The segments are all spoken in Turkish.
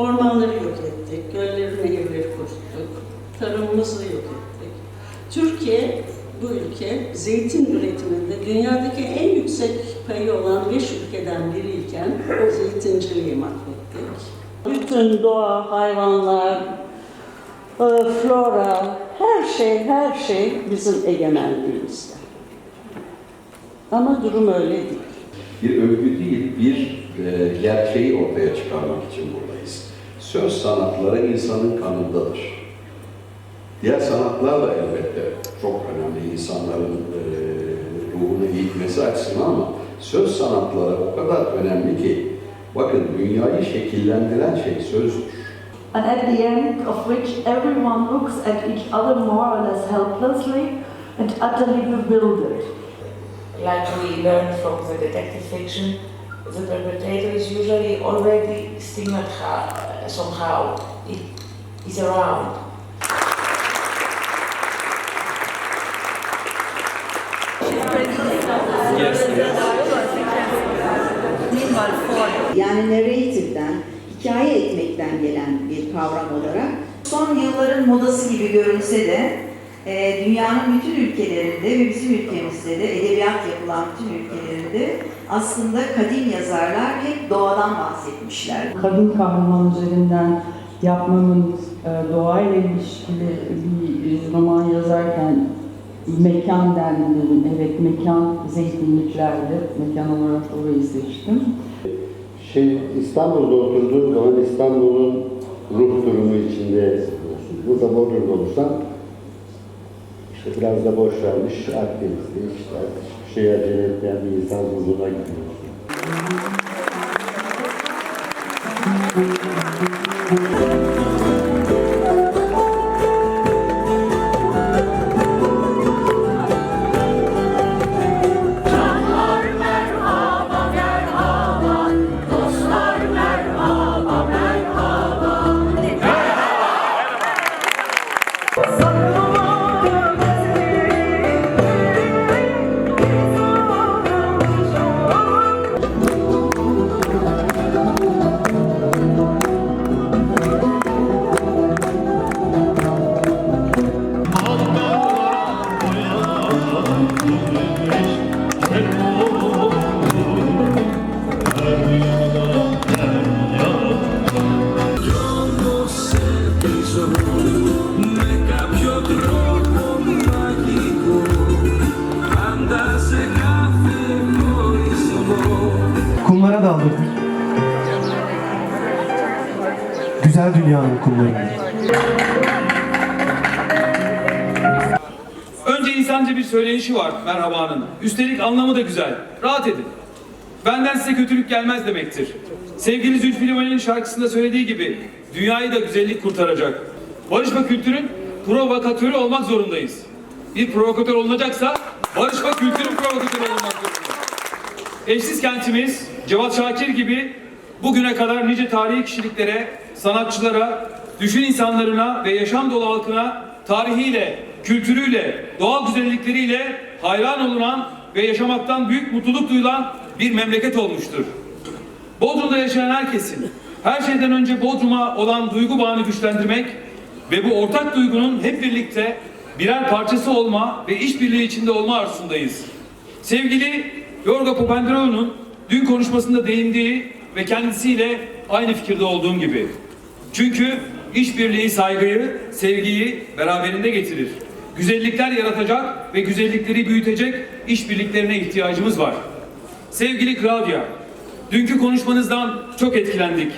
Ormanları yok ettik, gölleri, nehirleri kuruttuk, tarımımızı yok ettik. Türkiye, bu ülke zeytin üretiminde dünyadaki en yüksek payı olan beş ülkeden biriyken o zeytinciliği mahvettik. Bütün doğa, hayvanlar, e, flora, her şey, her şey bizim egemenliğimizde. Ama durum öyle değil. bir övgü değil, bir e, gerçeği ortaya çıkarmak için buradayız. Söz sanatları insanın kanındadır. Diğer sanatlar da elbette çok önemli insanların e, ruhunu eğitmesi açısından ama söz sanatları o kadar önemli ki bakın dünyayı şekillendiren şey sözdür. and at the end of which everyone looks at each other more or less helplessly and utterly bewildered. Like we learned from the detective fiction, the perpetrator is usually already stigmatized somehow. It is around. yani narrative'den, hikaye etmekten gelen bir kavram olarak son yılların modası gibi görünse de e, dünyanın bütün ülkelerinde ve bizim ülkemizde de edebiyat yapılan bütün ülkelerinde aslında kadim yazarlar hep doğadan bahsetmişler. kadın kahraman üzerinden yapmamın e, doğayla ilişkili bir roman yazarken mekan dendim. Evet mekan zeytinliklerdi. Mekan olarak orayı seçtim. Şey, İstanbul'da oturduğun zaman İstanbul'un ruh durumu içinde. Burada Bodrum'da olursan işte biraz da boş vermiş Akdeniz'de işte hiçbir şey acele etmeyen bir insan ruhuna gidiyorsun. με Kumlara daldırdık. Güzel dünyanın kumlarını. Önce insanca bir söylenişi var merhabanın. Üstelik anlamı da güzel. Rahat edin. Benden size kötülük gelmez demektir. Sevgili Zülfü Livaneli'nin şarkısında söylediği gibi dünyayı da güzellik kurtaracak. Barış ve kültürün provokatörü olmak zorundayız. Bir provokatör olunacaksa barış ve kültürün provokatörü olmak zorundayız. Eşsiz kentimiz Cevat Şakir gibi bugüne kadar nice tarihi kişiliklere, sanatçılara, düşün insanlarına ve yaşam dolu halkına tarihiyle, kültürüyle, doğal güzellikleriyle hayran olunan ve yaşamaktan büyük mutluluk duyulan bir memleket olmuştur. Bodrum'da yaşayan herkesin her şeyden önce Bodrum'a olan duygu bağını güçlendirmek ve bu ortak duygunun hep birlikte birer parçası olma ve işbirliği içinde olma arzusundayız. Sevgili Yorgo Papandreou'nun dün konuşmasında değindiği ve kendisiyle aynı fikirde olduğum gibi. Çünkü işbirliği saygıyı, sevgiyi beraberinde getirir. Güzellikler yaratacak ve güzellikleri büyütecek işbirliklerine ihtiyacımız var. Sevgili Claudia, dünkü konuşmanızdan çok etkilendik.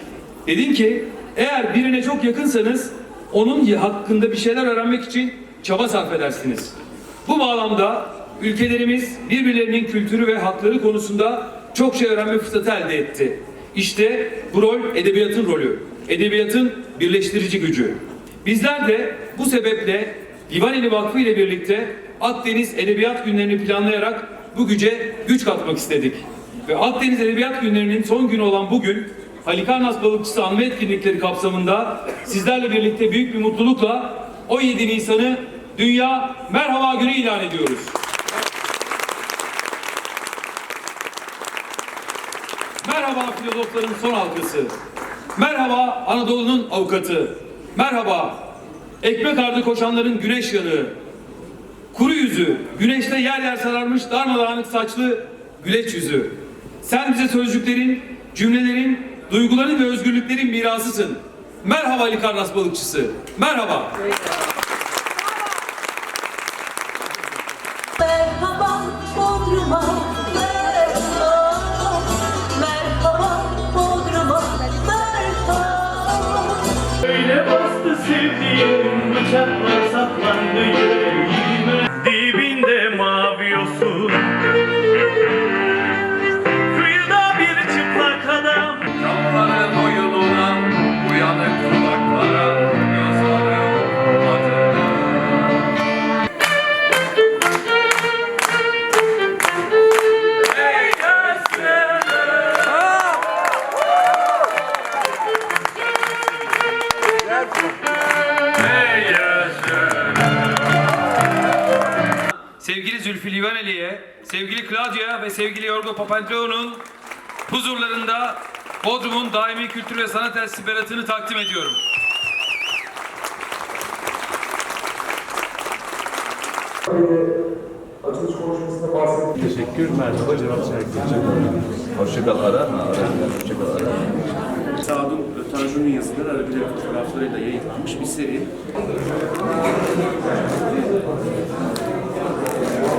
Dedin ki eğer birine çok yakınsanız onun hakkında bir şeyler öğrenmek için çaba sarf edersiniz. Bu bağlamda ülkelerimiz birbirlerinin kültürü ve hakları konusunda çok şey öğrenme fırsatı elde etti. İşte bu rol edebiyatın rolü. Edebiyatın birleştirici gücü. Bizler de bu sebeple Divaneli Vakfı ile birlikte Akdeniz Edebiyat Günlerini planlayarak bu güce güç katmak istedik. Ve Akdeniz Edebiyat Günlerinin son günü olan bugün Halikarnas Balıkçısı Anma Etkinlikleri kapsamında sizlerle birlikte büyük bir mutlulukla 17 Nisan'ı Dünya Merhaba Günü ilan ediyoruz. Merhaba filozofların son halkası. Merhaba Anadolu'nun avukatı. Merhaba ekmek ardı koşanların güneş yanığı. Kuru yüzü, güneşte yer yer sararmış darmadağınık saçlı güleç yüzü. Sen bize sözcüklerin, cümlelerin, duyguların ve özgürlüklerin mirasısın. Merhaba Ali Karnas balıkçısı. Merhaba. Merhaba Sevgili Zülfü Livaneli'ye, sevgili Claudia ve sevgili Yorgo Papandreou'nun huzurlarında Bodrum'un daimi kültür ve sanat beratını takdim ediyorum. Teşekkür, merhaba, cevap çekilecek. Hoşçakal ara. Ara. Hoşçakal ara. Sadun Tanju'nun yazıları arabiler fotoğraflarıyla yayınlanmış bir seri.